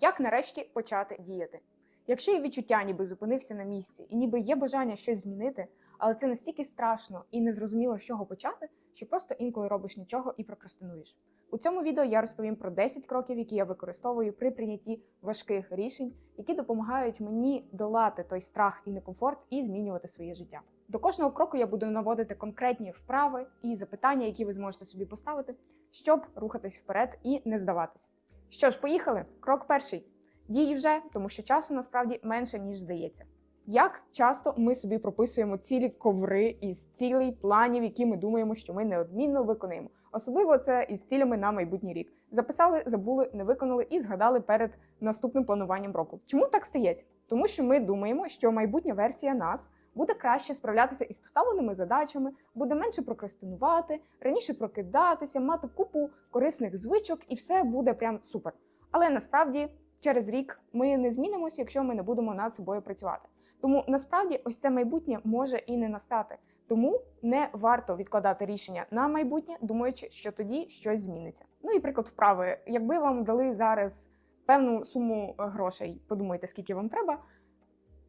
Як нарешті почати діяти? Якщо є відчуття, ніби зупинився на місці, і ніби є бажання щось змінити, але це настільки страшно і незрозуміло, з чого почати, що просто інколи робиш нічого і прокрастинуєш. У цьому відео я розповім про 10 кроків, які я використовую при прийнятті важких рішень, які допомагають мені долати той страх і некомфорт і змінювати своє життя. До кожного кроку я буду наводити конкретні вправи і запитання, які ви зможете собі поставити, щоб рухатись вперед і не здаватись. Що ж, поїхали? Крок перший. Дій вже, тому що часу насправді менше, ніж здається. Як часто ми собі прописуємо цілі коври із цілей, планів, які ми думаємо, що ми неодмінно виконаємо. Особливо це із цілями на майбутній рік. Записали, забули, не виконали і згадали перед наступним плануванням року. Чому так стається? Тому що ми думаємо, що майбутня версія нас буде краще справлятися із поставленими задачами, буде менше прокрастинувати, раніше прокидатися, мати купу корисних звичок, і все буде прям супер. Але насправді через рік ми не змінимося, якщо ми не будемо над собою працювати. Тому насправді ось це майбутнє може і не настати. Тому не варто відкладати рішення на майбутнє, думаючи, що тоді щось зміниться. Ну і приклад вправи. Якби вам дали зараз певну суму грошей, подумайте, скільки вам треба.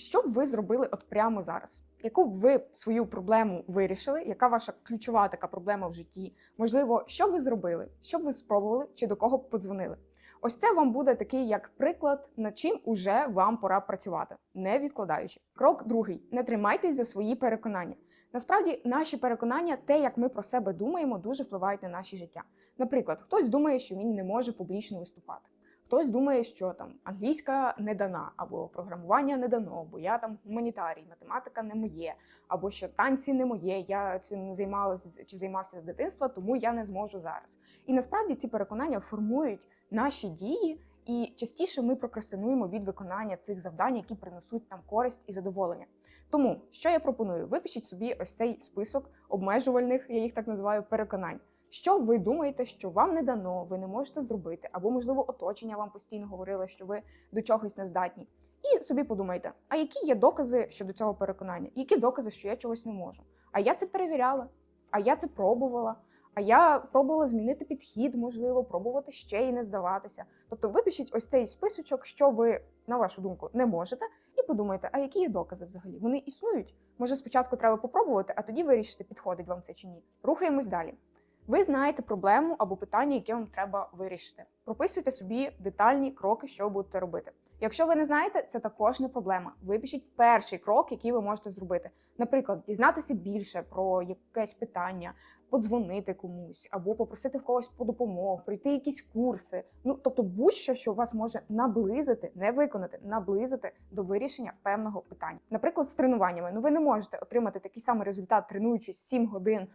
Що б ви зробили от прямо зараз? Яку б ви свою проблему вирішили? Яка ваша ключова така проблема в житті? Можливо, що б ви зробили? Що б ви спробували чи до кого б подзвонили? Ось це вам буде такий як приклад, над чим уже вам пора працювати, не відкладаючи. Крок другий: не тримайтесь за свої переконання. Насправді, наші переконання, те, як ми про себе думаємо, дуже впливають на наше життя. Наприклад, хтось думає, що він не може публічно виступати. Хтось думає, що там англійська не дана, або програмування не дано, бо я там гуманітарій, математика не моє, або що танці не моє, я цим займалася чи займався з дитинства, тому я не зможу зараз. І насправді ці переконання формують наші дії, і частіше ми прокрастинуємо від виконання цих завдань, які принесуть нам користь і задоволення. Тому що я пропоную? Випишіть собі ось цей список обмежувальних, я їх так називаю, переконань. Що ви думаєте, що вам не дано, ви не можете зробити, або, можливо, оточення вам постійно говорило, що ви до чогось не здатні. І собі подумайте, а які є докази щодо цього переконання? Які докази, що я чогось не можу? А я це перевіряла, а я це пробувала. А я пробувала змінити підхід, можливо, пробувати ще і не здаватися. Тобто випишіть ось цей списочок, що ви, на вашу думку, не можете, і подумайте, а які є докази взагалі? Вони існують. Може, спочатку треба попробувати, а тоді вирішити, підходить вам це чи ні. Рухаємось далі. Ви знаєте проблему або питання, яке вам треба вирішити. Прописуйте собі детальні кроки, що будете робити. Якщо ви не знаєте, це також не проблема. Випишіть перший крок, який ви можете зробити. Наприклад, дізнатися більше про якесь питання, подзвонити комусь, або попросити в когось по допомогу, пройти якісь курси. Ну тобто, будь-що, що вас може наблизити, не виконати, наблизити до вирішення певного питання. Наприклад, з тренуваннями. Ну ви не можете отримати такий самий результат, тренуючись 7 годин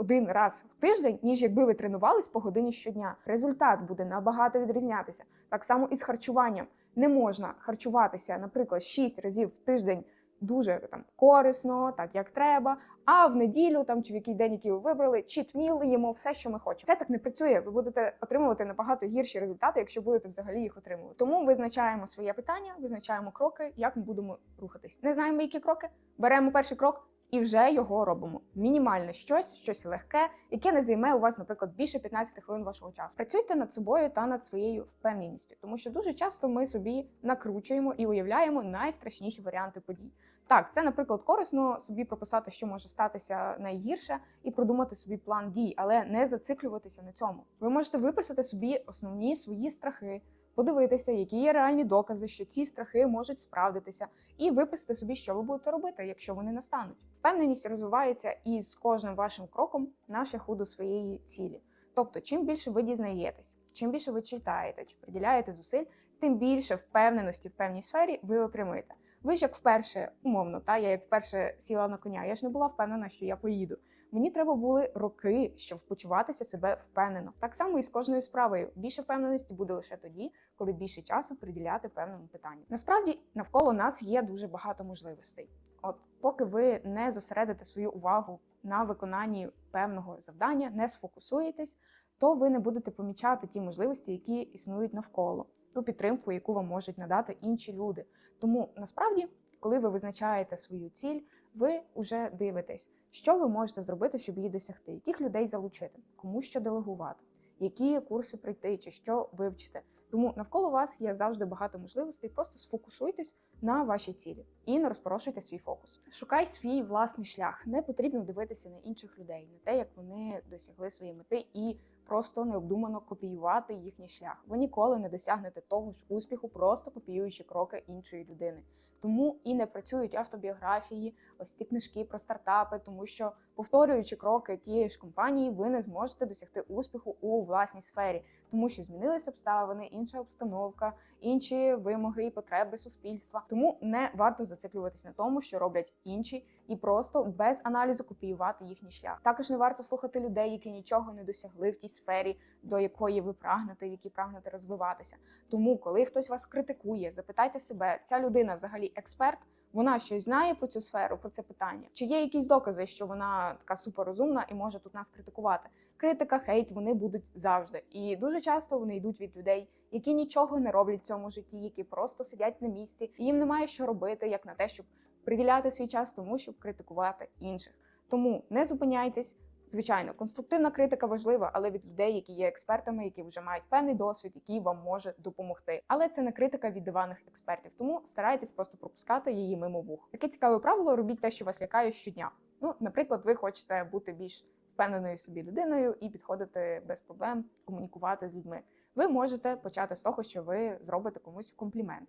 один раз в тиждень, ніж якби ви тренувались по годині щодня. Результат буде набагато відрізнятися. Так само і з харчуванням. Не можна харчуватися, наприклад, 6 разів в тиждень дуже там корисно, так як треба. А в неділю там чи в якийсь день, який ви вибрали, чітміл їмо все, що ми хочемо. Це так не працює. Ви будете отримувати набагато гірші результати, якщо будете взагалі їх отримувати. Тому визначаємо своє питання, визначаємо кроки, як ми будемо рухатись. Не знаємо, які кроки. Беремо перший крок і вже його робимо. Мінімальне щось, щось легке, яке не займе у вас, наприклад, більше 15 хвилин вашого часу. Працюйте над собою та над своєю впевненістю, тому що дуже часто ми собі накручуємо і уявляємо найстрашніші варіанти подій. Так, це, наприклад, корисно собі прописати, що може статися найгірше, і продумати собі план дій, але не зациклюватися на цьому. Ви можете виписати собі основні свої страхи. Подивитися, які є реальні докази, що ці страхи можуть справдитися, і виписати собі, що ви будете робити, якщо вони настануть. Впевненість розвивається із кожним вашим кроком на шляху до своєї цілі. Тобто, чим більше ви дізнаєтесь, чим більше ви читаєте чи приділяєте зусиль, тим більше впевненості в певній сфері ви отримуєте. Ви ж як вперше, умовно, та я як вперше сіла на коня, я ж не була впевнена, що я поїду. Мені треба були роки, щоб почуватися себе впевнено. Так само і з кожною справою. Більше впевненості буде лише тоді, коли більше часу приділяти певному питанню. Насправді навколо нас є дуже багато можливостей. От поки ви не зосередите свою увагу на виконанні певного завдання, не сфокусуєтесь, то ви не будете помічати ті можливості, які існують навколо, ту підтримку, яку вам можуть надати інші люди. Тому насправді, коли ви визначаєте свою ціль, ви вже дивитесь, що ви можете зробити, щоб її досягти, яких людей залучити, кому що делегувати, які курси пройти чи що вивчити. Тому навколо вас є завжди багато можливостей. Просто сфокусуйтесь на вашій цілі і не розпорошуйте свій фокус. Шукай свій власний шлях. Не потрібно дивитися на інших людей, на те, як вони досягли своєї мети, і просто необдумано копіювати їхній шлях. Ви ніколи не досягнете того ж успіху, просто копіюючи кроки іншої людини. Тому і не працюють автобіографії, ось ці книжки про стартапи, тому що повторюючи кроки тієї ж компанії, ви не зможете досягти успіху у власній сфері, тому що змінились обставини, інша обстановка, інші вимоги і потреби суспільства. Тому не варто зациклюватись на тому, що роблять інші, і просто без аналізу копіювати їхній шлях. Також не варто слухати людей, які нічого не досягли в тій сфері, до якої ви прагнете, в якій прагнете розвиватися. Тому, коли хтось вас критикує, запитайте себе, ця людина взагалі експерт. Вона щось знає про цю сферу, про це питання. Чи є якісь докази, що вона така суперрозумна і може тут нас критикувати? Критика, хейт вони будуть завжди. І дуже часто вони йдуть від людей, які нічого не роблять в цьому житті, які просто сидять на місці, і їм немає що робити, як на те, щоб приділяти свій час тому, щоб критикувати інших. Тому не зупиняйтесь. Звичайно, конструктивна критика важлива, але від людей, які є експертами, які вже мають певний досвід, який вам може допомогти. Але це не критика від диваних експертів, тому старайтесь просто пропускати її мимо вух. Таке цікаве правило: робіть те, що вас лякає щодня. Ну, наприклад, ви хочете бути більш впевненою собі людиною і підходити без проблем, комунікувати з людьми. Ви можете почати з того, що ви зробите комусь комплімент,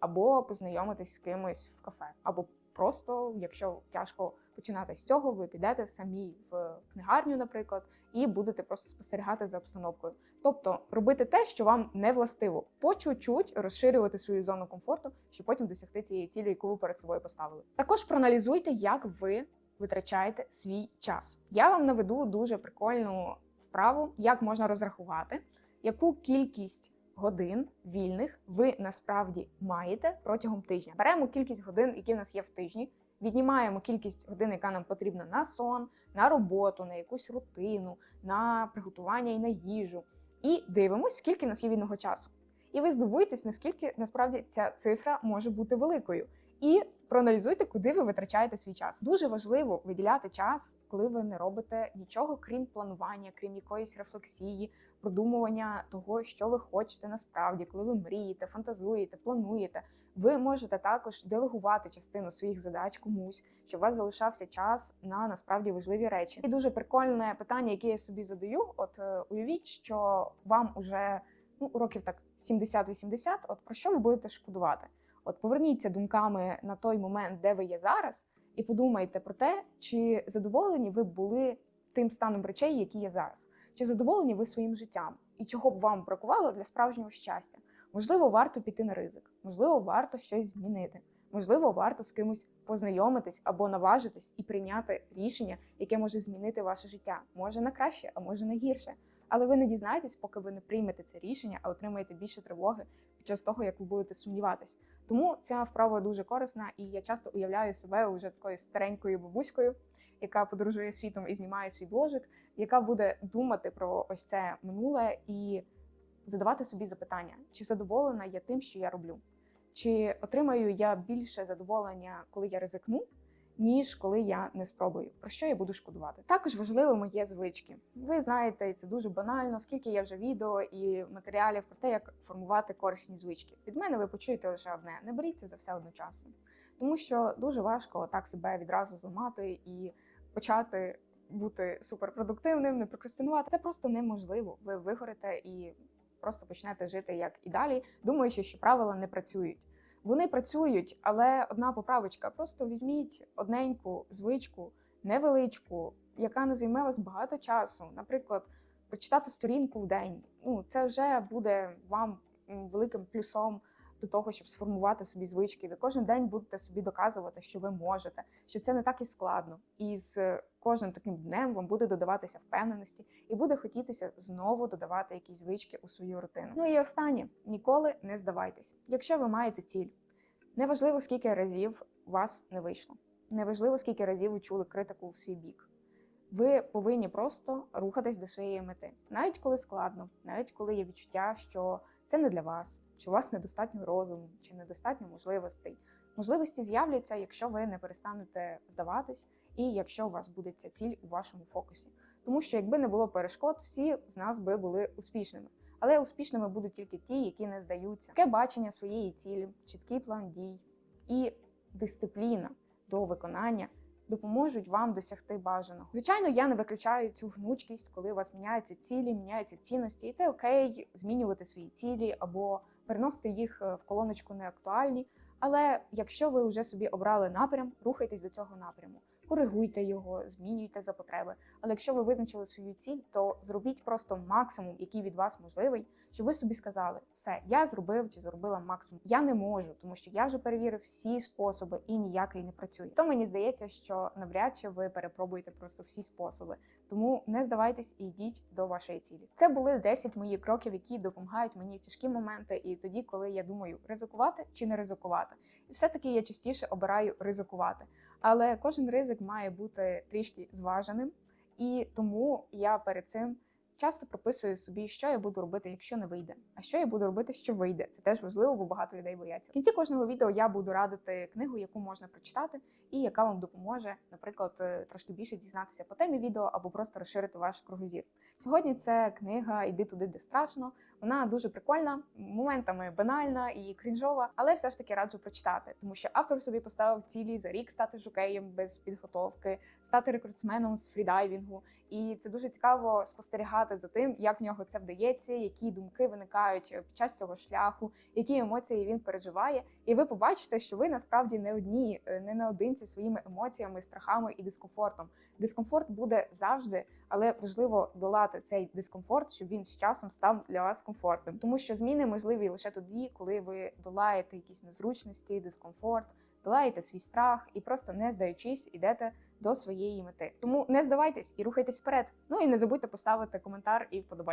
або познайомитись з кимось в кафе, або просто, якщо тяжко починати з цього, ви підете самі в книгарню, наприклад, і будете просто спостерігати за обстановкою. Тобто робити те, що вам не властиво, по чуть-чуть розширювати свою зону комфорту, щоб потім досягти цієї цілі, яку ви перед собою поставили. Також проаналізуйте, як ви витрачаєте свій час. Я вам наведу дуже прикольну вправу, як можна розрахувати, яку кількість годин вільних ви насправді маєте протягом тижня. Беремо кількість годин, які в нас є в тижні. Віднімаємо кількість годин, яка нам потрібна на сон, на роботу, на якусь рутину, на приготування і на їжу. І дивимося, скільки в нас є вільного часу. І ви здивуєтесь, наскільки насправді ця цифра може бути великою. І проаналізуйте, куди ви витрачаєте свій час. Дуже важливо виділяти час, коли ви не робите нічого, крім планування, крім якоїсь рефлексії, продумування того, що ви хочете насправді, коли ви мрієте, фантазуєте, плануєте. Ви можете також делегувати частину своїх задач комусь, щоб у вас залишався час на насправді важливі речі. І дуже прикольне питання, яке я собі задаю. От е, уявіть, що вам уже ну років так 70-80, От про що ви будете шкодувати? От поверніться думками на той момент, де ви є зараз, і подумайте про те, чи задоволені ви були тим станом речей, які є зараз, чи задоволені ви своїм життям, і чого б вам бракувало для справжнього щастя. Можливо, варто піти на ризик, можливо, варто щось змінити. Можливо, варто з кимось познайомитись або наважитись і прийняти рішення, яке може змінити ваше життя. Може на краще, а може на гірше. Але ви не дізнаєтесь, поки ви не приймете це рішення, а отримаєте більше тривоги під час того, як ви будете сумніватись. Тому ця вправа дуже корисна, і я часто уявляю себе вже такою старенькою бабуською, яка подорожує світом і знімає свій бложик, яка буде думати про ось це минуле і задавати собі запитання, чи задоволена я тим, що я роблю, чи отримаю я більше задоволення, коли я ризикну. Ніж коли я не спробую, про що я буду шкодувати. Також важливими є звички. Ви знаєте, це дуже банально, скільки є вже відео і матеріалів про те, як формувати корисні звички. Від мене ви почуєте лише одне: не беріться за все одночасно, тому що дуже важко так себе відразу зламати і почати бути суперпродуктивним, не прокрастинувати. Це просто неможливо. Ви вигорите і просто почнете жити як і далі, думаючи, що правила не працюють. Вони працюють, але одна поправочка. Просто візьміть одненьку звичку, невеличку, яка не займе вас багато часу. Наприклад, прочитати сторінку в день. Ну це вже буде вам великим плюсом до того, щоб сформувати собі звички. Ви кожен день будете собі доказувати, що ви можете, що це не так і складно. І з кожним таким днем вам буде додаватися впевненості, і буде хотітися знову додавати якісь звички у свою рутину. Ну і останнє ніколи не здавайтесь. Якщо ви маєте ціль, неважливо скільки разів вас не вийшло, неважливо скільки разів ви чули критику в свій бік. Ви повинні просто рухатись до своєї мети, навіть коли складно, навіть коли є відчуття, що це не для вас, що у вас недостатньо розуму чи недостатньо можливостей. Можливості з'являться, якщо ви не перестанете здаватись, і якщо у вас буде ця ціль у вашому фокусі. Тому що якби не було перешкод, всі з нас би були успішними. Але успішними будуть тільки ті, які не здаються. Таке бачення своєї цілі, чіткий план дій і дисципліна до виконання допоможуть вам досягти бажаного. Звичайно, я не виключаю цю гнучкість, коли у вас міняються цілі, міняються цінності, і це окей змінювати свої цілі або переносити їх е, в колоночку неактуальні. Але якщо ви вже собі обрали напрям, рухайтесь до цього напряму. Коригуйте його, змінюйте за потреби. Але якщо ви визначили свою ціль, то зробіть просто максимум, який від вас можливий, щоб ви собі сказали, все, я зробив чи зробила максимум. Я не можу, тому що я вже перевірив всі способи і ніякий не працює. То мені здається, що навряд чи ви перепробуєте просто всі способи. Тому не здавайтесь і йдіть до вашої цілі. Це були 10 моїх кроків, які допомагають мені в тяжкі моменти, і тоді, коли я думаю, ризикувати чи не ризикувати. І все-таки я частіше обираю ризикувати. Але кожен ризик має бути трішки зваженим, і тому я перед цим часто прописую собі, що я буду робити, якщо не вийде. А що я буду робити, що вийде. Це теж важливо, бо багато людей бояться. В кінці кожного відео я буду радити книгу, яку можна прочитати, і яка вам допоможе, наприклад, е, трошки більше дізнатися по темі відео або просто розширити ваш кругозір. Сьогодні це книга Іди туди, де страшно. Вона дуже прикольна, моментами банальна і крінжова, але все ж таки раджу прочитати, тому що автор собі поставив цілі за рік стати жокеєм без підготовки, стати рекордсменом з фрідайвінгу. І це дуже цікаво спостерігати за тим, як в нього це вдається, які думки виникають під час цього шляху, які емоції він переживає. І ви побачите, що ви насправді не одні, е, не наодинці своїми емоціями, страхами і дискомфортом. Дискомфорт буде завжди, але важливо долати цей дискомфорт, щоб він з часом став для вас комфортним. Тому що зміни можливі лише тоді, коли ви долаєте якісь незручності, дискомфорт, долаєте свій страх і просто не здаючись, ідете до своєї мети. Тому не здавайтесь і рухайтесь вперед. Ну і не забудьте поставити коментар і вподобайку.